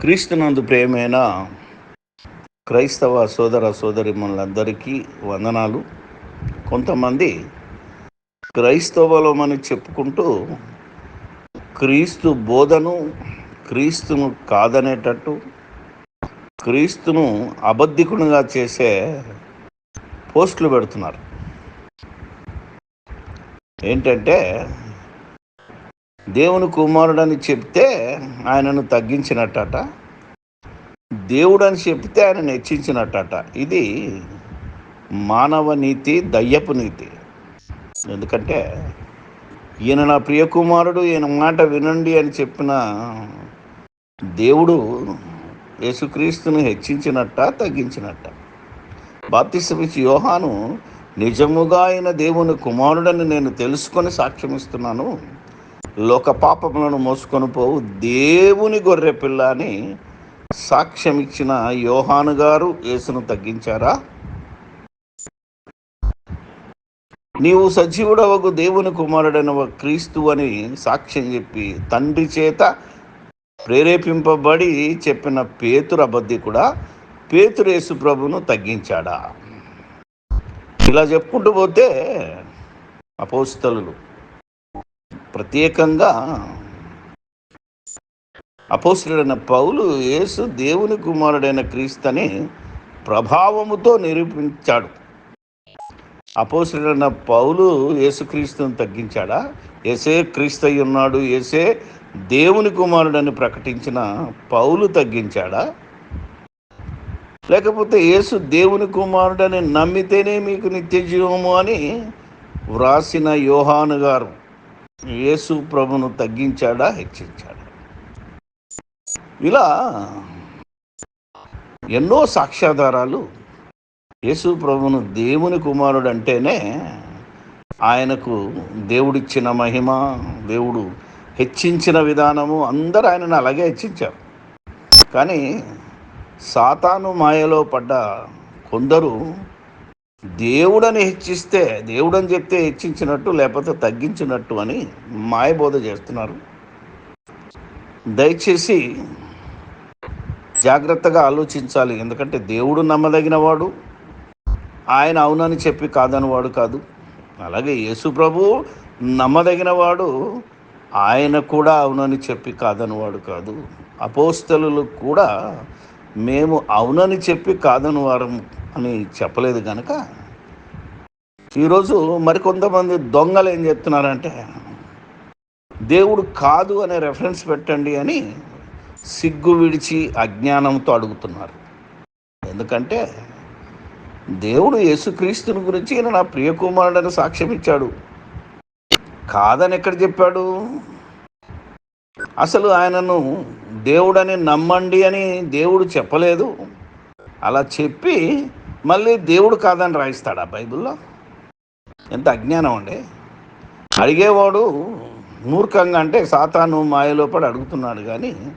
క్రీస్తునందు ప్రేమైన క్రైస్తవ సోదర సోదరిమణులందరికీ వందనాలు. కొంతమంది క్రైస్తవలమని చెప్పుకుంటూ క్రీస్తు బోధను క్రీస్తును కాదనేటట్టు క్రీస్తును అబద్ధికునిగా చేసే పోస్టులు పెడుతున్నారు. ఏంటంటే దేవుని కుమారుడని చెప్తే ఆయనను తగ్గించినట్టట. దేవుడని చెప్తే ఆయనను హెచ్చించినట్టట ఇది మానవ నీతి దయ్యపు నీతి. ఎందుకంటే ఈయన నా ప్రియ కుమారుడు ఈయన మాట వినండి అని చెప్పిన దేవుడు యేసుక్రీస్తును హెచ్చించినట్ట తగ్గించినట్ట. బాప్తిసమిచ్చి యోహాను నిజముగా ఆయన దేవుని కుమారుడని నేను తెలుసుకొని సాక్ష్యమిస్తున్నాను. లోక పాపములను మోసుకొని పోవు. దేవుని గొర్రె పిల్ల అని సాక్ష్యం ఇచ్చిన యోహాను గారు యేసును తగ్గించారా? నీవు సజీవుడవకు దేవుని కుమారుడైన క్రీస్తు అని సాక్ష్యం చెప్పి తండ్రి చేత ప్రేరేపింపబడి చెప్పిన పేతురు అబద్ధి కూడా పేతురేసు ప్రభును తగ్గించాడా? ఇలా చెప్పుకుంటూ పోతే అపోస్తలు ప్రత్యేకంగా అపోస్తుడైన పౌలు యేసు దేవుని కుమారుడైన క్రీస్తుని ప్రభావముతో నిరూపించాడు. అపోస్తుడైన పౌలు యేసుక్రీస్తుని తగ్గించాడా? ఏసే క్రీస్తు అయి ఉన్నాడు ఏసే దేవుని కుమారుడని ప్రకటించిన పౌలు తగ్గించాడా? లేకపోతే యేసు దేవుని కుమారుడని నమ్మితేనే మీకు నిత్య జీవము అని వ్రాసిన యోహాను గారు యేసు ప్రభును తగ్గించాడా హెచ్చించాడా? ఇలా ఎన్నో సాక్ష్యాధారాలు యేసు ప్రభును దేవుని కుమారుడు అంటేనే ఆయనకు దేవుడిచ్చిన మహిమ దేవుడు హెచ్చించిన విధానము అందరూ ఆయనను అలాగే హెచ్చించారు. కానీ సాతాను మాయలో పడ్డ కొందరు దేవుడని హెచ్చిస్తే దేవుడని చెప్తే హెచ్చించినట్టు లేకపోతే తగ్గించినట్టు అని మాయబోధ చేస్తున్నారు. దయచేసి జాగ్రత్తగా ఆలోచించాలి. ఎందుకంటే దేవుడు నమ్మదగిన వాడు ఆయన అవునని చెప్పి కాదని వాడు కాదు. అలాగే యేసు ప్రభు నమ్మదగిన వాడు ఆయన కూడా అవునని చెప్పి కాదని వాడు కాదు. అపోస్తలు కూడా మేము అవునని చెప్పి కాదని వారము అని చెప్పలేదు కనుక ఈరోజు మరికొంతమంది దొంగలు ఏం చెప్తున్నారంటే దేవుడు కాదు అనే రెఫరెన్స్ పెట్టండి అని సిగ్గు విడిచి అజ్ఞానంతో అడుగుతున్నారు. ఎందుకంటే దేవుడు యేసుక్రీస్తుని గురించి ఈయన నా ప్రియకుమారుడని సాక్ష్యం ఇచ్చాడు కాదని ఎక్కడ చెప్పాడు? అసలు ఆయనను దేవుడని నమ్మండి అని దేవుడు చెప్పలేదు. అలా చెప్పి మళ్ళీ దేవుడు కాదని రాయిస్తాడా బైబిల్లో? ఎంత అజ్ఞానం అండి. అడిగేవాడు మూర్ఖంగా అంటే సాతాను మాయలో పడి అడుగుతున్నాడు కానీ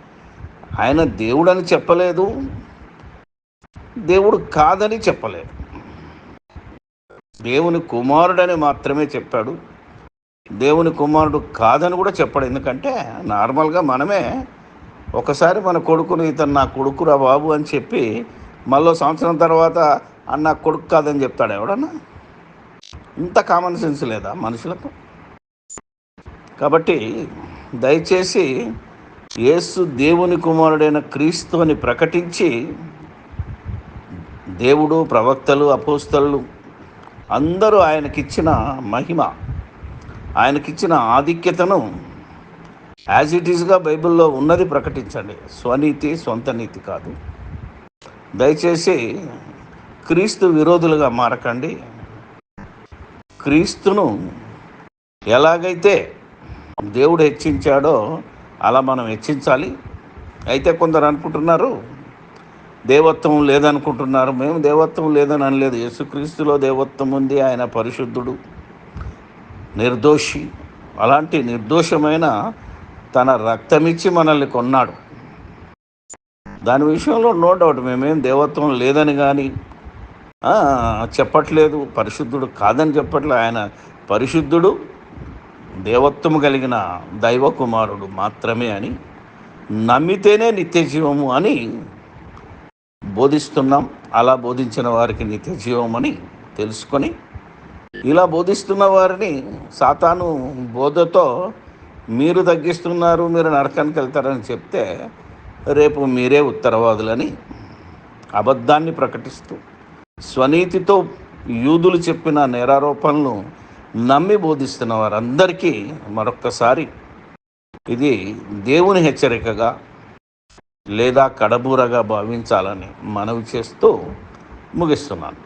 ఆయన దేవుడని చెప్పలేదు. దేవుడు కాదని చెప్పలేదు. దేవుని కుమారుడని మాత్రమే చెప్పాడు. దేవుని కుమారుడు కాదని కూడా చెప్పాడు. ఎందుకంటే నార్మల్గా మనమే ఒకసారి మన కొడుకుని ఇతను నా కొడుకురా బాబు అని చెప్పి మళ్ళీ సంవత్సరం తర్వాత అన్న కొడుకు కాదని చెప్తాడు ఎవడన్నా? ఇంత కామన్ సెన్స్ లేదా మనుషులకు? కాబట్టి దయచేసి యేసు దేవుని కుమారుడైన క్రీస్తు అని ప్రకటించి దేవుడు ప్రవక్తలు అపోస్తలు అందరూ ఆయనకిచ్చిన మహిమ ఆయనకిచ్చిన ఆధిక్యతను యాజ్ ఇట్ ఈస్గా బైబిల్లో ఉన్నది ప్రకటించండి. స్వనీతి సొంత నీతి కాదు. దయచేసి క్రీస్తు విరోధులుగా మారకండి. క్రీస్తును ఎలాగైతే దేవుడు హెచ్చించాడో అలా మనం హెచ్చించాలి. అయితే కొందరు అనుకుంటున్నారు దేవత్వం లేదనుకుంటున్నారు. మేము దేవత్వం లేదని అనలేదు. యేసుక్రీస్తులో దేవత్వం ఉంది. ఆయన పరిశుద్ధుడు నిర్దోషి. అలాంటి నిర్దోషమైన తన రక్తమిచ్చి మనల్ని కొన్నాడు. దాని విషయంలో నో డౌట్. మేమేం దేవత్వం లేదని కానీ చెప్పట్లేదు పరిశుద్ధుడు కాదని చెప్పట్లేదు. ఆయన పరిశుద్ధుడు దేవత్వము కలిగిన దైవ కుమారుడు మాత్రమే అని నమ్మితేనే నిత్య జీవము అని బోధిస్తున్నాం. అలా బోధించిన వారికి నిత్య జీవం అని తెలుసుకొని ఇలా బోధిస్తున్న వారిని సాతాను బోధతో మీరు తగ్గిస్తున్నారు మీరు నరకానికి వెళ్తారని చెప్తే రేపు మీరే ఉత్తరవాదులని అబద్ధాన్ని ప్రకటిస్తూ స్వనీతితో యూదులు చెప్పిన నేరారోపణలు నమ్మి బోధిస్తున్న వారందరికీ మరొక్కసారి ఇది దేవుని హెచ్చరికగా లేదా కడబూరగా భావించాలని మనవి చేస్తూ ముగిస్తున్నాను.